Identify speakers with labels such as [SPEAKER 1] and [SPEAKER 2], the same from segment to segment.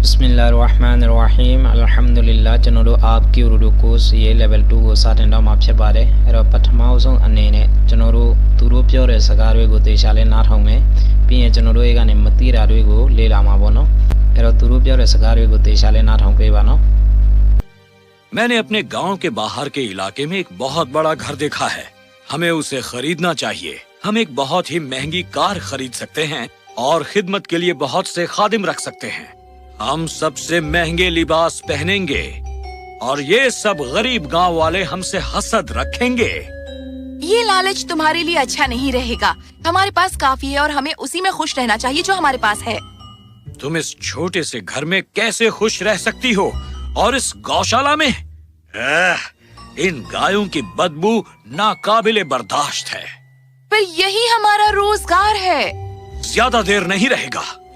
[SPEAKER 1] बसमीम अलहमदिल्ला चनोडो आपकी उरुडुकूस ये लेवल टू को साथ एंडम आपसे बारे एरो पठमाउसों अनेने चनोरो तुरुप्यो सगार वे गो तेशाले नार हों होंगे पिए चनोरो एगा ने मती रार वे गो ले लामा बोनो एरो तुरुप्यो सगार वे गो तेशाले नार हों के बानो
[SPEAKER 2] मैंने अपने गाँव के बाहर के इलाके में एक बहुत बड़ा घर देखा है। हमें उसे खरीदना चाहिए। हम एक बहुत ही महँगी कार खरीद सकते हैं और खिदमत के लिए बहुत से खादिम रख सकते हैं। हम सबसे महँगे लिबास पहनेंगे और ये सब गरीब गाँव वाले हमसे हसद रखेंगे।
[SPEAKER 3] ये लालच तुम्हारे लिए अच्छा नहीं रहेगा। हमारे पास काफ़ी है और हमें उसी में खुश रहना चाहिए जो हमारे पास है।
[SPEAKER 2] तुम इस छोटे से घर में कैसे खुश रह सकती हो और इस गौशाला में? आह, इन गायों की बदबू नाकाबिले बर्दाश्त है।
[SPEAKER 3] पर यही हमारा रोज़गार है।
[SPEAKER 2] ज़्यादा देर नहीं रहेगा।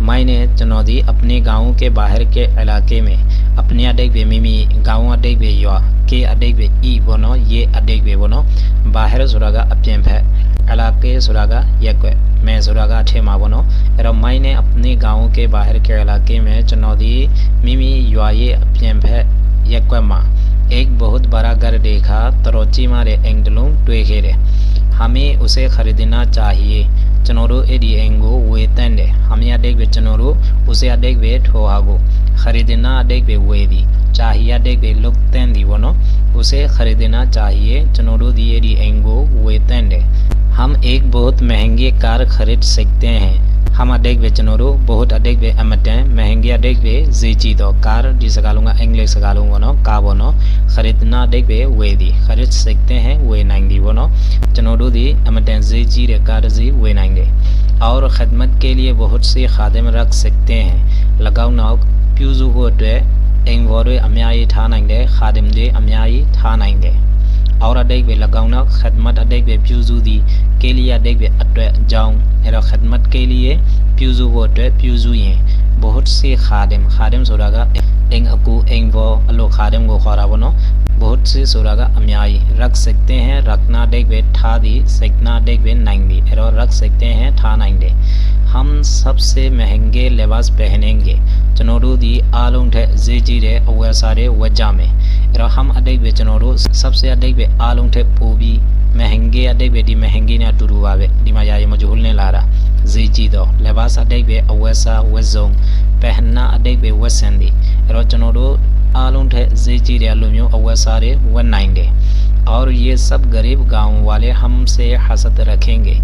[SPEAKER 1] मैंने चुनौती अपने गाँव के बाहर के इलाके में, अपने अडेक बे मिमी, गाँव अडेक बे युवा, के अडेक बे ई बोनो, ये अडेक बे बोनो, बाहर सुरागा अप्यम है, इलाके सुरागा यक्वे मैं सुरागा ठे माँ बोनो, एरो मैंने अपने गाँव के बाहर के इलाके में चुनौती मिमी युवा, ये अप्यम है यक्वे माँ। एक बहुत बड़ा घर देखा, तरोची मारे एंगलों ट्वे रे हमें उसे खरीदना चाहिए। ကျွန်တော်တို့အဲ့ဒီအိမ်ကိုဝယ်တန်းတယ်။ဟမရဒိတ်ပဲကျွန်တော်တို့ उसे အဒိတ်ပဲထိုဟာကို खरीदना အဒိတ်ပဲဝယ်သည်။ चाहिए အဒိတ်ပဲလုတ်တန်းသည်ပေါ့နော်။ उसे खरीदना चाहिए ကျွန်တော်တို့ဒီအဲ့ဒီအိမ်ကိုဝယ်တန်းတယ်။ हम एक बहुत महंगे कार खरीद सकते हैं ။ ಹಾಮ ಅಡೆಗ್ವೆ ಚನೋರು ಬಹುತ್ ಅಡೆಗ್ವೆ ಅಮಟೆ अधिक ಅಡೆಗ್ವೆ जीची तो कार, जिसे लूँगा इंग्लिश गालूँगा नो का वो नो, खरीदना अधिक वे दी, खरीद सकते हैं वे नाएँगे बोनो चनोडू दी एमरजेंसी जी रेकार जी वे नाएँगे। और खदमत के लिए बहुत से खादम रख सकते हैं। लगाओ नाव प्यूजू हो तो एंग वोरे अम्याई ठान आएँगे खादिम दे अम्याई ठान आएँगे အောရဒိတ်ပဲ၎င်းနောက်ခတ်မတ်အဒိတ်ပဲပြုစုသည်ကေလီယာဒိတ်ပဲအတွက်အကြောင်းအဲ့တော့ခတ်မတ်ကေလီရဲ့ပြုစုဖို့အတွက်ပြုစုရင် बहुत सी खादिम खादिम सुरागा, एंग अकू, एंग वो, अलो खादिम गो खराबनो बहुत सी सुरागा अम्याई, रख सकते हैं, रखना देख वे, ठा दी, सेकना देख वे, नाइंग दी, एरो रख सकते हैं, ठा नाइंग दे। हम सबसे महँगे लिबास पहनेंगे। चनोरू दी आलोंग ठे जे जी रे अवे सारे वजा में। एरो हम अधिक वे चनोरू सबसे अधिक वे आलोंग ठे पूबी အဲ့တော့ हम အတိတ်ပဲကျွန်တော်တို့ सबसे အတိတ်ပဲအားလုံးထက်ပိုပြီး महंगे အတိတ်ပဲဒီ महंगे နဲ့အတူတူပါပဲဒီမှာယာယီမဂျူဟ်နဲ့လာတာဈေးကြီးတော့ लिबास အတိတ်ပဲအဝယ်စားဝတ်စုံ पहनना အတိတ်ပဲဝတ်ဆင်သည်အဲ့တော့ကျွန်တော်တို့အားလုံးထက်ဈေးကြီးတဲ့လူမျိုးအဝယ်စားတွေဝတ်နိုင်တယ် और ये सब गरीब गांव वाले हमसे हसद रखेंगे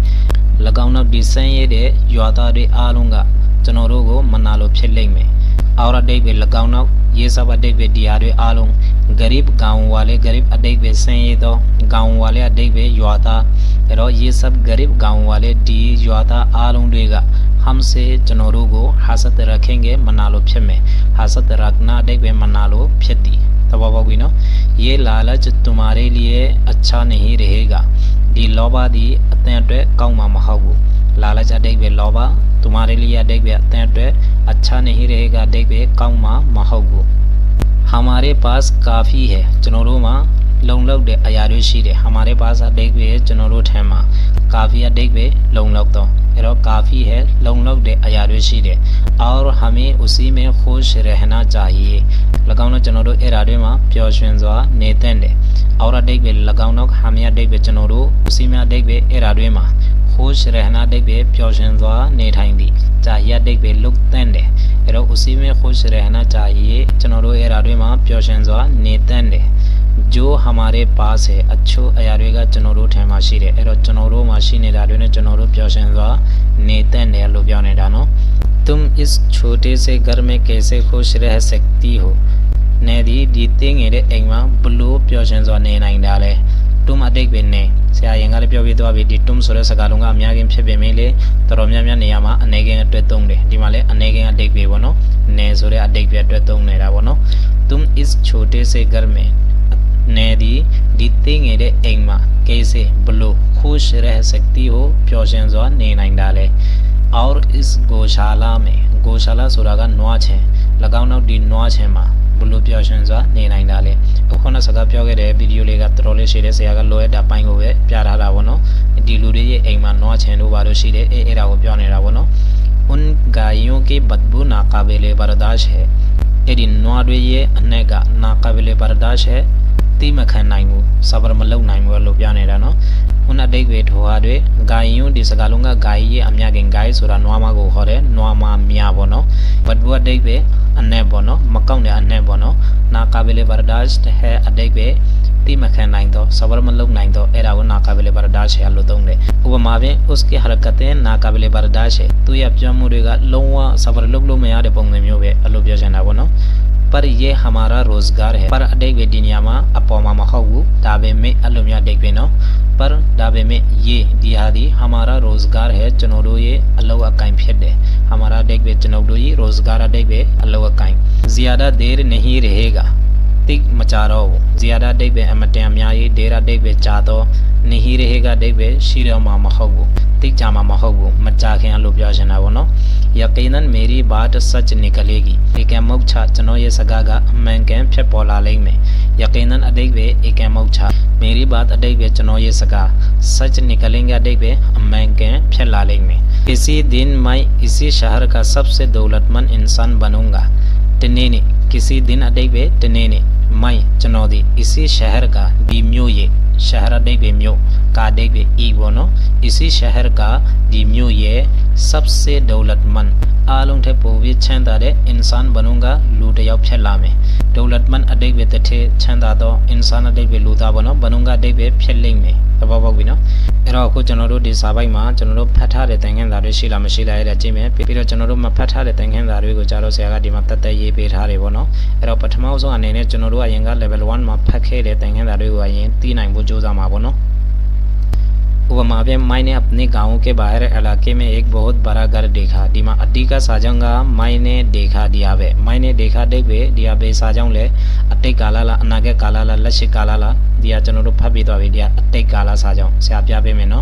[SPEAKER 1] ၎င်းနောက်ဒီဆန်းရဲတဲ့ရွာသားတွေအားလုံးကကျွန်တော်တို့ကိုမနာလိုဖြစ်လိမ့်မယ်။ और अडैब लगाउन ये सब अडैब डियारे आलों गरीब गाँव वाले गरीब अडैब से तो गाँव वाले अडैब युवाता रो ये सब गरीब गाँव वाले डी युवाता आलों देगा हमसे जनोरों को हसत रखेंगे मनालो फिर में हसत रखना अडैब मनालो फिर दी तबाबी नो ये लालच तुम्हारे लिए अच्छा नहीं रहेगा दी लोबा दी अत्यंत कौमा महागू लालच अडैब लोबा တွက်ကောင်းမှာမဟုတ်ဘူးလာလချအတိတ်ပဲလောဘ तुम्हारे लिए အတိတ်ပဲအသင်အတွက် अच्छा नहीं रहेगा အတိတ်ပဲကောင်းမှာမဟုတ်ဘူး हमारे पास काफी है ကျွန်တော်တို့မှာလုံလောက်တဲ့အရာတွေရှိတယ် हमारे पास အတိတ်ပဲကျွန်တော်တို့ထံမှာ काफी အတိတ်ပဲလုံလောက်တော့အဲ့တော့ काफी है လုံလောက်တဲ့အရာတွေရှိတယ် और हमें उसी में खुश रहना चाहिए ၎င်းတော့ကျွန်တော်တို့အဲ့ဓာတွေမှာပျော်ရွှင်စွာနေသင့်တယ် और အတိတ်ပဲ၎င်းတော့ हमें အတိတ်ပဲကျွန်တော်တို့ उसी में အတိတ်ပဲအဲ့ဓာတွေမှာ खुश रहना အတိတ်ပဲပျော်ရွှင်စွာနေထိုင်သည် चाहिए အတိတ်ပဲလုတ်သင့်တယ်အဲ့တော့ उसी में खुश रहना चाहिए ကျွန်တော်တို့အဲ့ဓာတွေမှာပျော်ရွှင်စွာနေသင့်တယ် जो हमारे पास है အချို့အရာတွေကကျွန်တော်တို့ထံမှာရှိတယ်အဲ့တော့ကျွန်တော်တို့မှာရှိနေတာတွေနဲ့ကျွန်တော်တို့ပျော်ရွှင်စွာနေသင့်တယ်လို့ပြောနေတာနော် तुम इस छोटे से घर में कैसे खुश रह सकती हो နေဒီဒီတင်းငယ်တဲ့အိမ်မှာဘလို့ပျော်ရွှင်စွာနေနိုင်တာလဲ တွမ်အတိတ်ပဲနေဆရာရင်ကလည်းပြောပြသွားပြီဒီတွမ်ဆိုတဲ့စကားလုံးကအများကြီးဖြစ်ပေမဲ့လေတော်တော်များများနေရာမှာအနေကင်းအတွက်သုံးတယ်ဒီမှာလည်းအနေကင်းအတိတ်ပဲပေါ့နော်နေဆိုတဲ့အတိတ်ပဲအတွက်သုံးနေတာပေါ့နော် तुम इस छोटे से घर में ने दी दीते गेरे ऐंग मा कैसे बलो खुश रह सकती हो प्योशन जोआ ने नाइन डाले और इस गौशाला में गौशाला सुरा का नोच है लगाओ ना डी नोच है माँ ဘလို့ပြောရှင်စွာနေနိုင်တာလေအခုနစကားပြောခဲ့တဲ့ဗီဒီယိုလေးကတော်တော်လေးရှိတဲ့ဆရာကလိုရတဲ့ပိုင်းကိုပဲပြထားတာပေါ့နော်ဒီလူတွေရဲ့အိမ်မှာနွားချင်တို့ဘာလို့ရှိတယ်အဲအဲ့ဒါကိုပြောနေတာပေါ့နော် उन गायों की बदबू नाकाबिले बर्दाश्त है အဲ့ဒီနွားတွေရဲ့အနက်ကနာကာဘီလေဘာဒါရှ်ဟဲတိမခံနိုင်ဘူးစဘရမလုံနိုင်ဘူးလို့ပြောနေတာနော် ခုနအတိတ်ပဲထိုဟာတွေဂိုင်ယွန်းဒီစကားလုံးကဂိုင်ရဲ့အမြကင်ဂိုင်ဆိုတာနွားမကိုခေါ်တယ်နွားမမြပေါ့နော်ဘတ်ဘူအတိတ်ပဲအနက်ပေါ့နော်မကောက်တဲ့အနက်ပေါ့နော်နာကာဘီလေဘာဒါရှ်ဟဲအတိတ်ပဲတိမခံနိုင်တော့စဘရမလုံနိုင်တော့အဲ့ဒါကိုနာကာဘီလေဘာဒါရှ်ဟဲလို့သုံးတယ်ဥပမာဖြင့် uske harakatein naaqabile bardash है သူရဲ့ပြောမှုတွေကလုံးဝစဘရလုပ်လို့မရတဲ့ပုံစံမျိုးပဲအဲ့လိုပြောချင်တာပေါ့နော် पर ये हमारा रोजगार है पर अडेक वे दुनिया में अपोमा महबू दाबे में अलुमिया डेक वे नो पर दाबे में ये दिहादी हमारा रोजगार है चनोडो ये अल्लाह अकाई फिर दे हमारा डेक वे चनोडो ये रोजगार अडेक वे अल्लाह अकाई ज्यादा देर नहीं रहेगा တိမကြတော့ဘူးဇီယာဒဒိတ်ပဲအမတန်အများကြီးဒေရာဒိတ်ပဲကြာတော့နေဟီရေဟေကဒိတ်ပဲရှိတော့မှာမဟုတ်ဘူးတိကြမှာမဟုတ်ဘူးမကြခင်လို့ပြောချင်တာပေါ့နော်ယကီနန်မေရီဘာတ်စัจနိကလေဂီဧကံမုတ်ချကျွန်တော်ရဲ့စကားကအမှန်ကန်ဖြစ်ပေါ်လာလိမ့်မယ်ယကီနန်အတိတ်ပဲဧကံမုတ်ချမေရီဘာတ်အ တိတ်ပဲကျွန်တော်ရဲ့ စကားစัจနိကလင်္ဂအတိတ်ပဲအမှန်ကန်ဖြစ်လာလိမ့်မယ် किसी दिन मैं इसी शहर का सबसे दौलतमंद इंसान बनूंगा तनेने किसी दिन अडेक पे तनेने मैं चुनौती इसी शहर का दी म्यो ये शहर अडेक पे म्यो का अडेक पे ई बोनो इसी शहर का दी म्यो ये सबसे दौलतमंद आलूं थे पोवी छंदा दे इंसान बनूंगा लूट याव फैला में दौलतमंद अडेक पे तथे छंदा तो इंसान अडेक पे लूटा बनो बनूंगा अडेक पे फैले में သဘောပေါက်ပြီနော်အဲ့တော့အခုကျွန်တော်တို့ဒီစာပိုက်မှာကျွန်တော်တို့ဖတ်ထားတဲ့သင်ခန်းစာတွေရှိလားမရှိလားအဲ့ဒါကြည့်မယ်ပြီးတော့ကျွန်တော်တို့မဖတ်ထားတဲ့သင်ခန်းစာတွေကိုကြာတော့ဆရာကဒီမှာတက်တက်ရေးပေးထားတယ်ပေါ့နော်အဲ့တော့ပထမဆုံးအနေနဲ့ကျွန်တော်တို့အရင်က level 1မှာဖတ်ခဲ့တဲ့သင်ခန်းစာတွေကိုအရင်သိနိုင်ဖို့ जोजामा बनो वमावे माई ने अपने गाँव के बाहर इलाके में एक बहुत बड़ा घर देखा दिमा अड्डी का साजंगा मैंने देखा दिया वे। मैंने देखा देख देखे दिया बे साजाऊ ले। अट्टे काला ला अनागे काला ला, लश काला ला दिया चनो रो फबी तो अभी दिया। अट्टे काला साजाऊ से आप जाबे में, नो?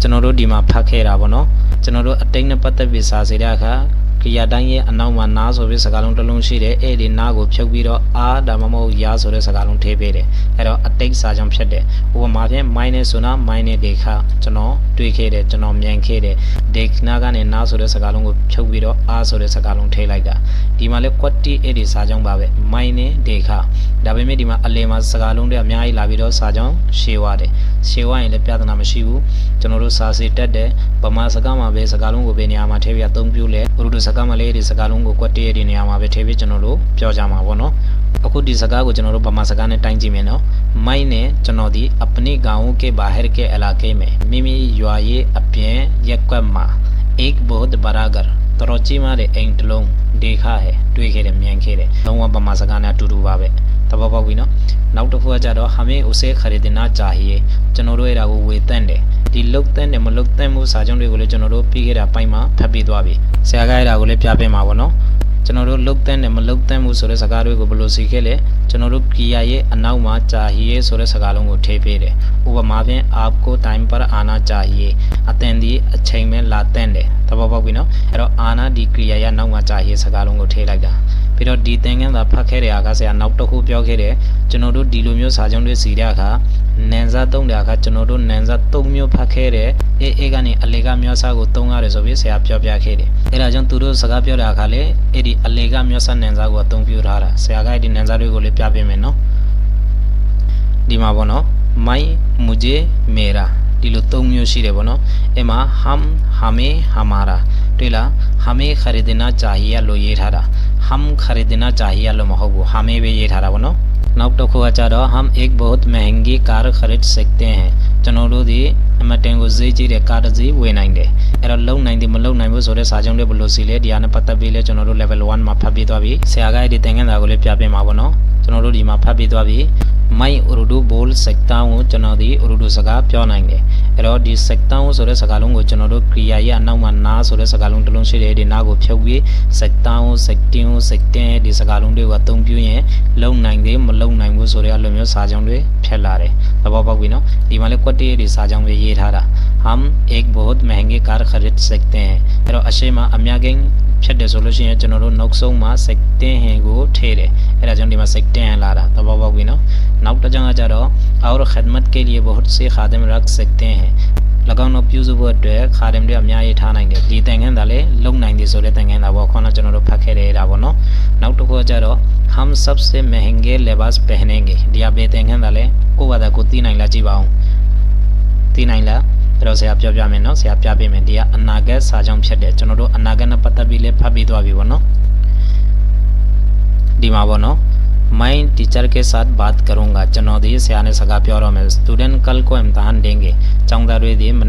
[SPEAKER 1] चनो रो दिमा फखेरा बनो चनो रो अट्टे ने पत्ते विश्वास रखा ကျွန်တော်တို့ဒီမှာဖတ်ခဲ့တာပေါ့နော်ကျွန်တော်တို့အတိတ်နဲ့ပတ်သက်ပြီးစာစီတဲ့အခါကရတိုင်းရဲ့အနောက်မှာနားဆိုပြီးစကားလုံးတစ်လုံးရှိတယ်အဲ့ဒီနားကိုဖြုတ်ပြီးတော့အာဒါမှမဟုတ်ရာဆိုတဲ့စကားလုံးထည့်ပေးတယ်အဲ့တော့အတိတ်စာကြောင်းဖြစ်တယ်ဥပမာဖြင့် minus ဆိုတော့ minus ဒေခကျွန်တော်တွေးခဲ့တယ်ကျွန်တော်မြန်ခဲ့တယ်ဒေခနာကနေနားဆိုတဲ့စကားလုံးကိုဖြုတ်ပြီးတော့အာဆိုတဲ့စကားလုံးထည့်လိုက်တာဒီမှာလဲ quantity အဲ့ဒီစာကြောင်းပါပဲ minus ဒေခဒါပေမဲ့ဒီမှာအလယ်မှာစကားလုံးတွေအများကြီးလာပြီးတော့စာကြောင်းရှည်သွားတယ်ရှည်သွားရင်လည်းပြဿနာမရှိဘူးကျွန်တော်တို့စာစီတက်တယ်ဗမာစကားမှာပဲစကားလုံးကိုပဲနေရာမှာထည့်ပြီးအသုံးပြုလဲဥရုဒစကားမှာလည်းဒီစကားလုံးကို quantity ရဲ့ဒီနေရာမှာပဲထည့်ပြီးကျွန်တော်တို့ပြောကြမှာပေါ့နော်အခုဒီစကားကိုကျွန်တော်တို့ဗမာစကားနဲ့တိုင်းကြည့်မယ်နော်မိုင်းနဲ့ကျွန်တော်ဒီ अपने गांव के बाहर के इलाके में မိမိရွာရဲ့အပြင်ရက်ကွက်မှာ एक बहुत बड़ा घर တော်တော်ကြီးမားတဲ့အိမ်တစ်လုံးဒေခဟဲတွေ့ခဲ့တယ်မြန်ခဲ့တယ်လုံးဝဗမာစကားနဲ့အတူတူပါပဲ သဘောပေါက်ပြီနော်နောက်တစ်ခုကကြတော့ हमें उसे खरीदना चाहिए ကျွန်တော်တို့အဲ့ဒါကိုဝေတန့်တယ်ဒီလုတ်တန့်တယ်မလုတ်တန့်မှုစာချုပ်တွေကိုလည်းကျွန်တော်တို့ပြီးခဲ့တာပိုင်းမှာဖတ်ပြီးသွားပြီဆရာကအဲ့ဒါကိုလည်းပြပေးမှာပေါ့နော်ကျွန်တော်တို့လုတ်တန့်တယ်မလုတ်တန့်မှုဆိုတဲ့စကားတွေကိုဘယ်လိုစီခဲ့လဲကျွန်တော်တို့ကီယာရဲ့အနောက်မှာ चाहिए ဆိုတဲ့စကားလုံးကိုထည့်ပေးတယ်ဥပမာဖြင့် आपको टाइम पर आना चाहिए အသင်ဒီအချိန်မဲ့လာတန့်တယ်သဘောပေါက်ပြီနော်အဲ့တော့အာနာဒီကီယာရဲ့နောက်မှာ चाहिए စကားလုံးကိုထည့်လိုက်တာ ပြီးတော့ဒီသင်ခန်းစာဖတ်ခဲ့တဲ့အခါဆရာနောက်တစ်ခုပြောခဲ့တယ်ကျွန်တော်တို့ဒီလိုမျိုးစာချုပ်တွေစီတဲ့အခါနန်စာသုံးတဲ့အခါကျွန်တော်တို့နန်စာသုံးမျိုးဖတ်ခဲ့တယ်အေးအေးကနေအလေကမျိုးစာကိုသုံးရတယ်ဆိုပြီးဆရာပြောပြခဲ့တယ်အဲဒါကြောင့်သူတို့စကားပြောတဲ့အခါလေအဲ့ဒီအလေကမျိုးစာနန်စာကိုအသုံးပြုထားတာဆရာကအဲ့ဒီနန်စာတွေကိုလည်းပြပေးမယ်နော်ဒီမှာပေါ့နော်မိုင်မူဂျေမေရာဒီလို၃မျိုးရှိတယ်ဗောနော်အဲမှာဟမ်ဟာမေဟာမာရာတွေ့လားဟာမေခရီဒနာချာဟီယာလို့ရေးထားတာ हम खरीदना चाहिए अलमहबू हमें भी ये ठहरा बनो नौकटोकुआचार हम एक बहुत महँगी कार खरीद सकते हैं। चनोलू दी နံပါတ်10ကိုဈေးကြီးတဲ့ကားတစ်စီးဝယ်နိုင်တယ်အဲ့တော့လုံနိုင်တယ်မလုံနိုင်ဘူးဆိုတဲ့စာချုပ်လေးဘယ်လိုစီလဲဒီဟာနဲ့ပတ်သက်ပြီးလဲကျွန်တော်တို့ level 1မှာဖတ်ပြသွားပြီဆရာကဒီသင်ခန်းစာကိုလည်းပြပြမှာပေါ့နော်ကျွန်တော်တို့ဒီမှာဖတ်ပြသွားပြီမိုင်ဥရဒူဘိုလ်စက်တောင်းကိုကျွန်တော်ဒီဥရဒူစကားပြောနိုင်တယ်အဲ့တော့ဒီစက်တောင်းဆိုတဲ့စကားလုံးကိုကျွန်တော်တို့ကရိယာရဲ့အနောက်မှာနားဆိုတဲ့စကားလုံးတစ်လုံးရှိတယ်ဒီနားကိုဖြုတ်ပြီးစက်တောင်းစက်တင်းစက်တင်းဒီစကားလုံးတွေကိုအသုံးပြုရင်လုံနိုင်သေးမလုံနိုင်ဘူးဆိုတဲ့အလိုမျိုးစာကြောင်းတွေဖြစ်လာတယ်သဘောပေါက်ပြီနော်ဒီမှာလဲကွက်တေးဒီစာကြောင်းတွေရေး18 हम एक बहुत महँगी कार खरीद सकते हैं। एरो अम्या गेंग छड्डे सोलोशी है चनो रो जनरो नौसौ मा सकते हैं गो ठेरे। एरा जोंडी मा सकते हैं लारा। तो बाबा बिनो तो जंगा जा रो और खदमत के लिए बहुत से खादम रख सकते हैं। लगाओ नो लगाउन पिउजुबो डे खारेमले अम्या ठा नाएँगे जी तेंगे दाले, लोग नाइंदे सोले रा वो नो। जनरो तो रावनो जा रो हम सबसे महँगे लिबास पहनेंगे। दिया बे तेंगें दाले को वादा कुत्ती तीन आइला जीवाऊं သာကိုယ်သိနိုင်လားကြည့်ပါအောင်သိနိုင်လားအဲ့တော့ဆရာပြောပြမယ်နော်ဆရာပြပေးမယ်ဒီကအနာဂတ်စာကြောင်းဖြစ်တယ်ကျွန်တော်တို့အနာဂတ်နဲ့ပတ်သက်ပြီးလည်းဖတ်ပြီးသွားပြီပေါ့နော်ဒီမှာပေါ့နော် मैं टीचर के साथ बात करूंगा ကျွန်တော်ဒီဆရာနဲ့စကားပြောတော့မယ် student कल को इम्तिहान देंगे ကျောင်းသားတွေဒီမ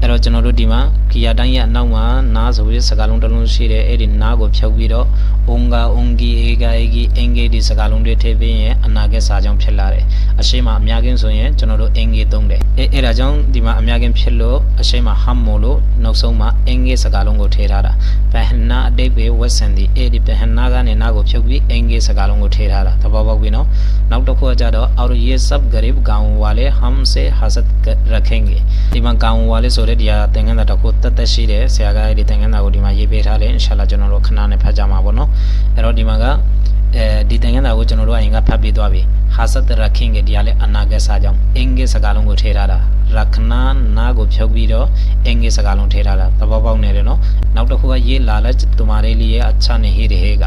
[SPEAKER 1] အဲ့တော့ကျွန်တော်တို့ဒီမှာကီယာတိုင်းရဲ့အနောက်မှာနားဆိုပြီးစကားလုံးတစ်လုံးရှိတယ်အဲ့ဒီနားကိုဖြုတ်ပြီးတော့အုံကာအုံကီအေကာအေကီအင်ဂေဒီစကားလုံးတွေထည့်ပြီးရင်အနာဂတ်စာကြောင်းဖြစ်လာတယ်အရှိမအများကင်းဆိုရင်ကျွန်တော်တို့အင်ဂေသုံးတယ်အဲ့အဲ့ဒါကြောင့်ဒီမှာအများကင်းဖြစ်လို့အရှိမဟမ်မိုလို့နောက်ဆုံးမှာအင်ဂေစကားလုံးကိုထည့်ထားတာပဟနာအတိတ်ပဲဝက်ဆန်ဒီအဲ့ဒီပဟနာကနေနားကိုဖြုတ်ပြီးအင်ဂေစကားလုံးကိုထည့်ထားတာသဘောပေါက်ပြီနော်နောက်တစ်ခုကကြတော့အော်ရေဆပ်ဂရီဘကောင်ဝါလေဟမ်စေဟာဇတ်ရခင်ဂေဒီမှာကောင်ဝါလေဆိုဆိုတဲ့ဒီဟာသင်ခန်းစာတစ်ခုတက်တက်ရှိတယ်ဆရာကအဲ့ဒီသင်ခန်းစာကိုဒီမှာရေးပေးထားတယ်အင်ရှာလာကျွန်တော်တို့ခဏနဲ့ဖတ်ကြမှာပေါ့နော်အဲ့တော့ဒီမှာကအဲဒီသင်ခန်းစာကိုကျွန်တော်တို့အရင်ကဖတ်ပြီးသွားပြီဟာဆတ်ရခင်ကဒီဟာလေအနာဂတ်စာကြောင့်အင်္ဂလိပ်စကားလုံးကိုထည့်ထားတာရခနာနာကိုဖြုတ်ပြီးတော့အင်္ဂလိပ်စကားလုံးထည့်ထားတာသဘောပေါက်နေတယ်နော်နောက်တစ်ခုကရေးလာလဲတူမာလေးလေးရဲ့အချနေဟေးတဲ့ဟေးက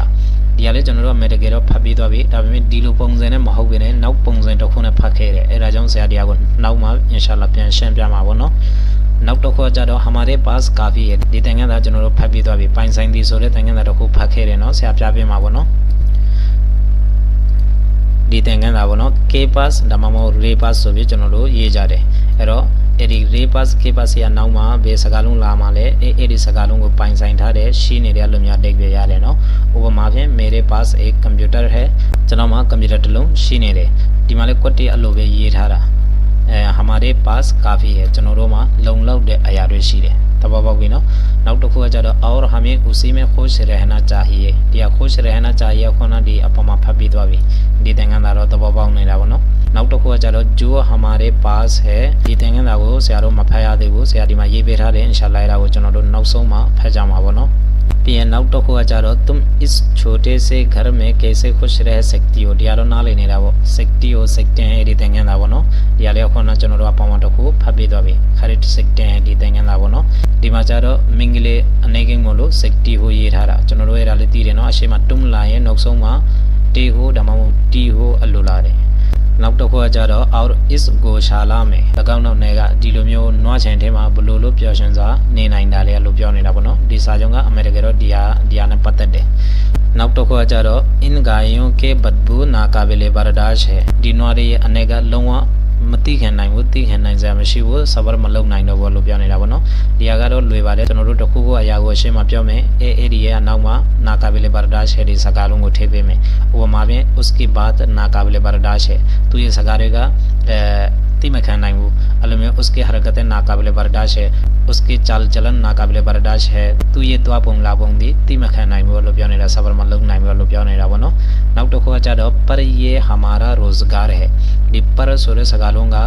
[SPEAKER 1] ဒီဟာလေးကျွန်တော်တို့အမေတကယ်တော့ဖတ်ပြီးသွားပြီဒါပေမဲ့ဒီလိုပုံစံနဲ့မဟုတ်ဘဲနဲ့နောက်ပုံစံတစ်ခုနဲ့ဖတ်ခဲ့တယ်အဲဒါကြောင့်ဆရာတရားကိုနောက်မှအင်ရှာလာပြန်ရှင်းပြမှာပေါ့နော် နောက်တစ်ခုကကြတော့ हमारे पास काफी ရဲ့ဒီတန်ခမ်းသားကျွန်တော်တို့ဖတ်ပြီးသွားပြီပိုင်ဆိုင်သည်ဆိုတဲ့တန်ခမ်းသားတစ်ခုဖတ်ခဲ့တယ်နော်ဆရာပြပြမှာပေါ့နော်ဒီတန်ခမ်းသားပေါ့နော် K pass ဒါမှမဟုတ် Re pass ဆိုပြီးကျွန်တော်တို့ရေးကြတယ်အဲ့တော့အဲ့ဒီ Re pass K pass ရနောက်မှာဘယ်စကားလုံးလာမှာလဲအဲ့အဲ့ဒီစကားလုံးကိုပိုင်ဆိုင်ထားတဲ့ရှိနေတဲ့လူမျိုးတိတ်ပြရတယ်နော်ဥပမာဖြင့် मेरे पास एक कंप्यूटर है ကျွန်တော်မှာကွန်ပျူတာတစ်လုံးရှိနေတယ်ဒီမှာလည်းကွက်တီအလိုပဲရေးထားတာ အဲဟာမာဒေးပတ်စ်ကာဖီရကျွန်တော်တို့မှာလုံလောက်တဲ့အရာတွေရှိတယ်တဘောပေါက်ပြီနော်နောက်တစ်ခုကကြတော့အော်ဟမင်ဦးစီမဲခိုးရှရဟနာချာဟီဒီကခိုးရှရဟနာချာဟီခုနဒီအပေါ်မှာဖတ်ပြီးသွားပြီဒီသင်္ကန်းသားတော့တဘောပေါက်နေတာပေါ့နော်နောက်တစ်ခုကကြတော့ဂျူဟမာဒေးပတ်စ်ဟဲဒီသင်္ကန်းသားကိုဆရာတို့မဖတ်ရသေးဘူးဆရာဒီမှာရေးပေးထားတယ်အင်ရှာလာဒါကိုကျွန်တော်တို့နောက်ဆုံးမှဖတ်ကြမှာပေါ့နော် ပြီးရင်နောက်တစ်ခုကကြတော့ तुम इस छोटे से घर में कैसे खुश रह सकती हो တရားတော့နားလည်နေတာပေါ့ सकती हो सकते हैं ဒီသင်္ကန်းသားပေါ့နော်ဒီကလေးခုနကျွန်တော်တို့အပေါင်းအတစ်ခုဖတ်ပြီးသွားပြီ खरीद सकते हैं ဒီသင်္ကန်းသားပေါ့နော်ဒီမှာကြတော့မင်္ဂလေးအနေကင်းမို့လို့ सकती हो ရေးထားတာကျွန်တော်တို့အဲ့ဒါလေးသိတယ်နော်အရှိမ तुम လာရင်နောက်ဆုံးမှာ टी हो ဒါမှမဟုတ် टी हो အလိုလာတယ် နောက်တစ်ခုကကြတော့ out is ကိုရှာလာမယ်၎င်းနောက်နယ်ကဒီလိုမျိုးနွားချင်ထဲမှာဘလို့လို့ပျော်ရွှင်စွာနေနိုင်တာလေလို့ပြောနေတာပေါ့နော်ဒီစာချုပ်ကအမေရိကန်တော့ဒီဟာဒီဟာနဲ့ပတ်သက်တယ်နောက်တစ်ခုကကြတော့ in gayon ke badbu na kabele bardash hai ဒီနွားတွေရဲ့အနေကလုံးဝ သိခင်နိုင်ဘူးသိခင်နိုင်စရာမရှိဘူး server မလုံနိုင်တော့ဘူးလို့ပြောနေတာပေါ့နော်ဒီဟာကတော့လွယ်ပါတယ်ကျွန်တော်တို့တခုခုအရာကိုအရှင်းမပြောမယ် AAD ရဲ့အနောက်မှာ nakabile bardash ရဲ့ဒီစကားလုံးကိုထည့်ပေးမယ်ဥပမာဖြင့် uski baat nakabile bardash ရဲ့သူရဲ့စကားတွေကအဲ တိမခံနိုင်ဘူးအဲ့လိုမျိုး उसके हरकतें नाकाबिल बर्दाश्त है उसके चाल चलन नाकाबिल बर्दाश्त है သူရဲ့သွားပုံလာပုံဒီတိမခံနိုင်ဘူးလို့ပြောနေတာဆဘာမလုံနိုင်ဘူးလို့ပြောနေတာပေါ့နော်နောက်တစ်ခုကကြတော့ पर ये हमारा रोजगार है ဒီ पर ဆိုတဲ့စကားလုံးက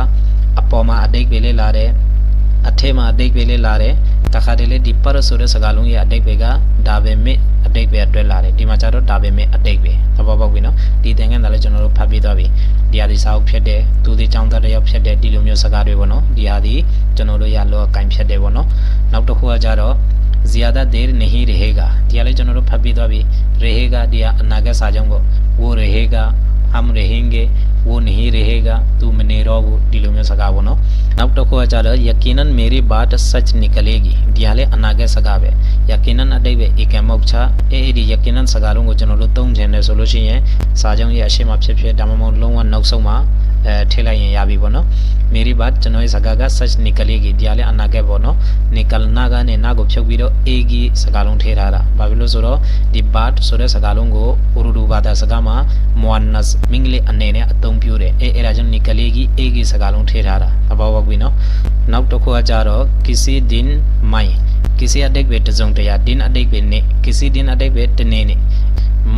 [SPEAKER 1] အပေါ်မှာအတိတ်ပဲလေးလာတယ်အထက်မှာအတိတ်ပဲလေးလာတယ် တခါတလေဒီ पर ဆိုတဲ့စကားလုံးရဲ့အတိတ်ပဲကဒါပဲမဲ့အတိတ်ပဲအတွဲလာတယ်ဒီမှာကျတော့ဒါပဲမဲ့အတိတ်ပဲသဘောပေါက်ပြီနော်ဒီသင်္ကန်းသားလည်းကျွန်တော်တို့ဖတ်ပြီးသွားပြီဒီဟာဒီစာအုပ်ဖြစ်တယ်သူဒီចောင်းသားတစ်ယောက်ဖြစ်တယ်ဒီလိုမျိုးစကားတွေပေါ့နော်ဒီဟာဒီကျွန်တော်တို့ရလောကင်ဖြစ်တယ်ပေါ့နော်နောက်တစ်ခုကကြတော့ ज़्यादा देर नहीं रहेगा ဒီကလေးကျွန်တော်တို့ဖတ်ပြီးသွားပြီ रहेगा ဒီကအနာဂတ်စာကြောင်းပေါ့ वो रहेगा हम रहेंगे ဝိုနီရေဟေဂါသူမနေတော့ဘူးဒီလိုမျိုးစကားပေါ့နော်နောက်တစ်ခုကကြတော့ yakinan meri baat sach nikalegi ဒီဟာလေအနာဂတ်စကားပဲ yakinan အတိတ်ပဲ ekamoch ချအဲဒီ yakinan စကားလုံးကိုကျွန်တော်တို့သုံးချင်တယ်ဆိုလို့ရှိရင်စာချုပ်ရဲ့အရှိမဖြစ်ဖြစ်ဒါမှမဟုတ်လုံးဝနောက်ဆုံးမှာ ထည့်လိုက်ရင်ရပြီပေါ့နော်မေရီဘတ်ကျွန်တော်ရဲ့စကားက search နီကလေးကြီးဒီဟာလေးအနာကက်ပေါ့နော်နီကလနာကနေနာကိုဖြုတ်ပြီးတော့ a ကြီးစကားလုံးထည့်ထားတာဘာဖြစ်လို့ဆိုတော့ဒီ bad ဆိုတဲ့စကားလုံးကို urdu ဘာသာစကားမှာ muannas မင်္ဂလိအနေနဲ့အသုံးပြုတယ်အဲအဲ့ဒါကြောင့်နီကလေးကြီး a ကြီးစကားလုံးထည့်ထားတာအဘောပေါက်ပြီနော်နောက်တစ်ခုကကြတော့ kisi din mai किसी अडेक पे तजों तया दिन अडेक पे ने किसी दिन अडेक पे तने ने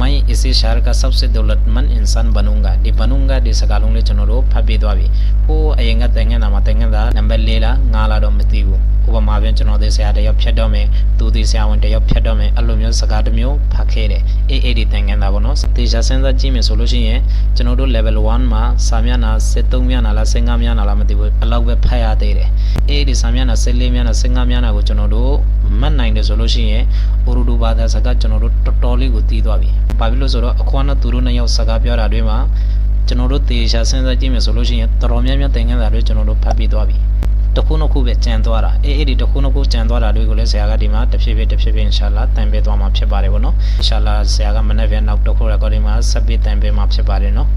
[SPEAKER 1] मैं इसी शहर का सबसे दौलतमंद इंसान बनूंगा दी बनूंगा दी सकालों ले चनो रो फबे द्वाबी हो अयंगा तेंगा नामा तेंगा दा नंबर ले ला ngala do mati bu ဥပမာပြန်ကျွန်တော်ဒီဆရာတယောက်ဖြတ်တော့မယ်သူဒီဆရာဝန်တယောက်ဖြတ်တော့မယ်အဲ့လိုမျိုးစကားတစ်မျိုးဖတ်ခဲ့တယ်အေးအေးဒီသင်ခန်းတာပေါ့နော်တေချာစဉ်းစားကြည့်မယ်ဆိုလို့ရှိရင်ကျွန်တော်တို့ level 1မှာစာမျက်နှာ73မျက်နှာလား15မျက်နှာလားမသိဘူးအဲ့လောက်ပဲဖတ်ရသေးတယ်အေးဒီစာမျက်နှာ14မျက်နှာ15မျက်နှာကိုကျွန်တော်တို့ မှတ်နိုင်တယ်ဆိုလို့ရှိရင် Urdu ဘာသာစကားကျွန်တော်တို့တော်တော်လေးကိုသိသွားပြီဘာဖြစ်လို့ဆိုတော့အခွမ်းနဲ့သူတို့နှစ်ယောက်စကားပြောတာတွေမှာကျွန်တော်တို့တေချာစဉ်းစားကြည့်မယ်ဆိုလို့ရှိရင်တော်တော်များများသင်ခန်းတာတွေကျွန်တော်တို့ဖတ်ပြီးသွားပြီတစ်ခုနှစ်ခုပဲကြံသွားတာအေးအေးဒီတစ်ခုနှစ်ခုကြံသွားတာတွေကိုလည်းဆရာကဒီမှာတစ်ဖြည်းဖြည်းတစ်ဖြည်းဖြည်းအင်ရှာလာတန်ပေးသွားမှာဖြစ်ပါတယ်ဗောနော်အင်ရှာလာဆရာကမနေ့ပြန်နောက်တစ်ခု recording မှာဆက်ပြီးတန်ပေးမှာဖြစ်ပါတယ်နော်